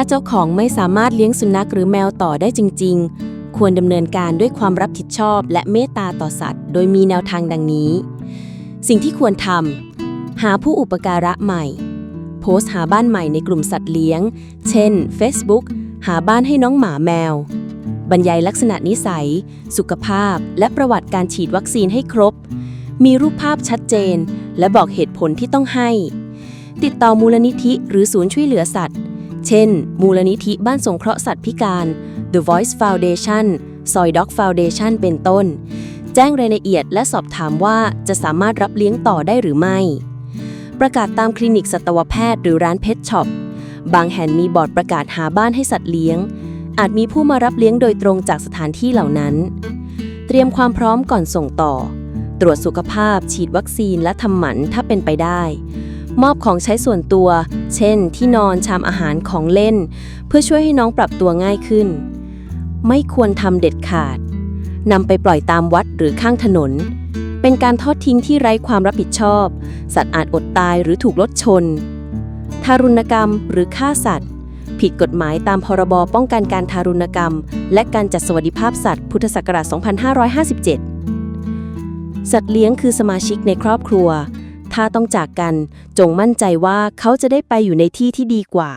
าเจ้าของไม่สามารถเลี้ยงสุนัขหรือแมวต่อได้จริง ๆ ควรดำเนินการด้วยความรับผิดชอบ และเมตตาต่อสัตว์ โดยมีแนวทางดังนี้ สิ่งที่ควรทำหาผู้อุปการะใหม่ โพสต์หาบ้านใหม่ในกลุ่มสัตว์เลี้ยง เช่น Facebook หาบ้านให้น้องหมาแมว บรรยายลักษณะนิสัย สุขภาพ และประวัติการฉีดวัคซีนให้ครบ มีรูปภาพชัดเจน และบอกเหตุผลที่ต้องให้ ติดต่อมูลนิธิหรือศูนย์ช่วยเหลือสัตว์ เช่น มูลนิธิบ้านสงเคราะห์สัตว์พิการ The Voice Foundation Soy Dog Foundation เป็นต้น แจ้งรายละเอียดและสอบถามว่าจะสามารถรับเลี้ยงต่อได้หรือไม่ ประกาศตามคลินิกสัตวแพทย์หรือร้านเพ t ช็อปบางแห่งมีบอร์ดประกาศหาบ้านให้สัตว์เลี้ยง อาจมีผู้มารับเลี้ยงโดยตรงจากสถานที่เหล่านั้น เตรียมความพร้อมก่อนส่งต่อ ตรวจสุขภาพ ฉีดวัคซีนและทำหมันถ้าเป็นไปได้ มอบของใช้ส่วนตัว เช่น ที่นอนชามอาหารของเล่น เพื่อช่วยให้น้องปรับตัวง่ายขึ้น ไม่ควรทำเด็ดขาดนำไปปล่อยตามวัดหรือข้างถนน เป็นการทอดทิ้งที่ไร้ความรับผิดชอบ สัตว์อาจอดตายหรือถูกรถชน ทารุณกรรมหรือฆ่าสัตว์ ผิดกฎหมายตามพรบป้องกันการทารุณกรรม และการจัดสวัสดิภาพสัตว์ พุทธศักราช 2557 สัตว์เลี้ยงคือสมาชิกในครอบครัว ถ้าต้องจากกันจงมั่นใจว่าเขาจะได้ไปอยู่ในที่ที่ดีกว่า